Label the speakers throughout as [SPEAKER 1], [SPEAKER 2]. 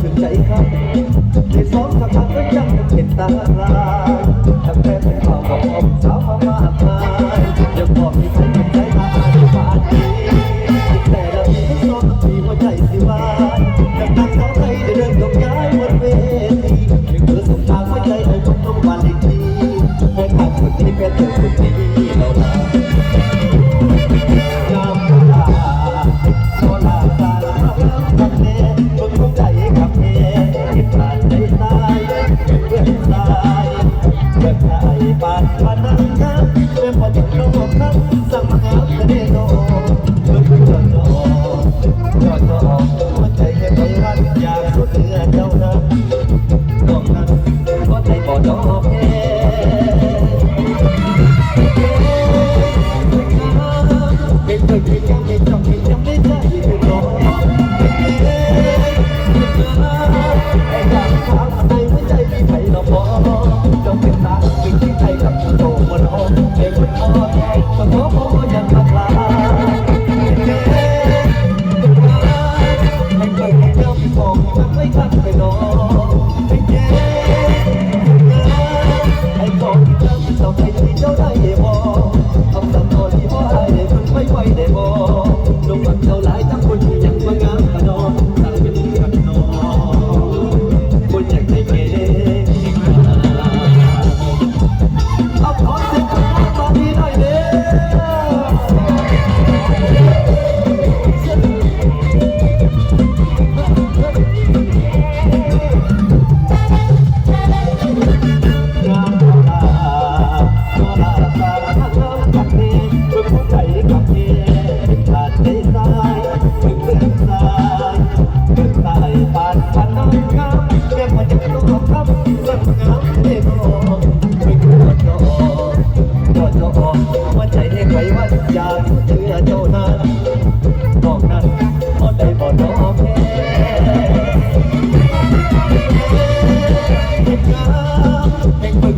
[SPEAKER 1] ชื่นใจครับที่สองสำคัก็ยังเห็นตาลาตั้งแต่เป็นข่าวของเมสามามากมายยังบอกที่ในใจตาอาจจะมาดีแต่เราทีทั้งสองทีหัวใจสิว่า ยอดตัวออกตัวหัใจให้ไปรัอยากสุดเหนือเจ้านั้นต้องนั้นก็ใจบ่ดอกแค่เป็นตัวที่ยังไม่จำไม่จำได้ที่เป็นตั ว่าใจให้ไขว่าอยากเชื่อโจ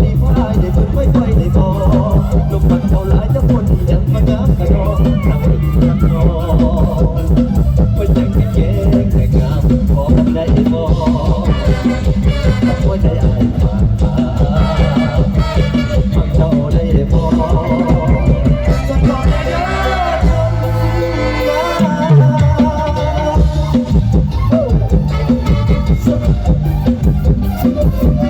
[SPEAKER 1] ดีผู้ร้ายได้ฝึกไม่ค่อยได้อลูกมันเขาหลาทั้งคนที่ยังมาดับกระดอทำให้กันรอเป็นจแค่แก่แค่กำพอมันได้บอหัอายมามันเขาได้บ่ Thank you.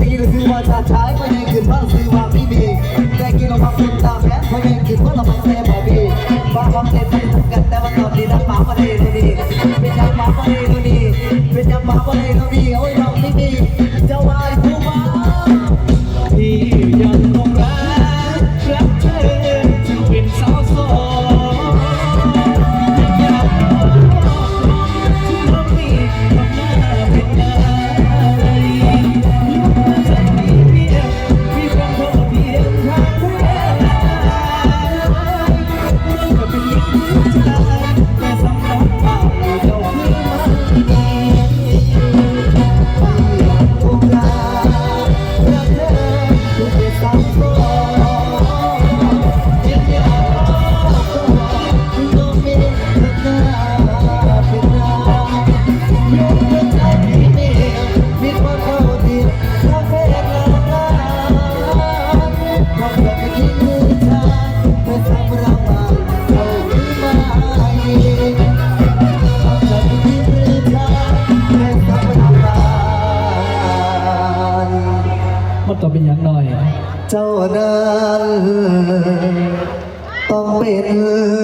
[SPEAKER 1] พี่เล
[SPEAKER 2] ยคือว่าจะใช้ก็ยังคือเพิ่งซื้อ
[SPEAKER 1] ว่าพี่มีแต่กินเราพักคนตาแพ้ม่ยังคือเพิ่งเราพักแม่บอกพี่ว่าความเจ็บ
[SPEAKER 3] เป็ทุกันแต่วันตอนนี้ดังหมา
[SPEAKER 1] ประเดี๋ยวนี้เป็นดังหมาประเดี๋ยวนี้เป็นดังหมาประเดี๋ยวนี้ มันต้องเป็นย่งหน่อย
[SPEAKER 4] เจ้านั้นต้องเป็น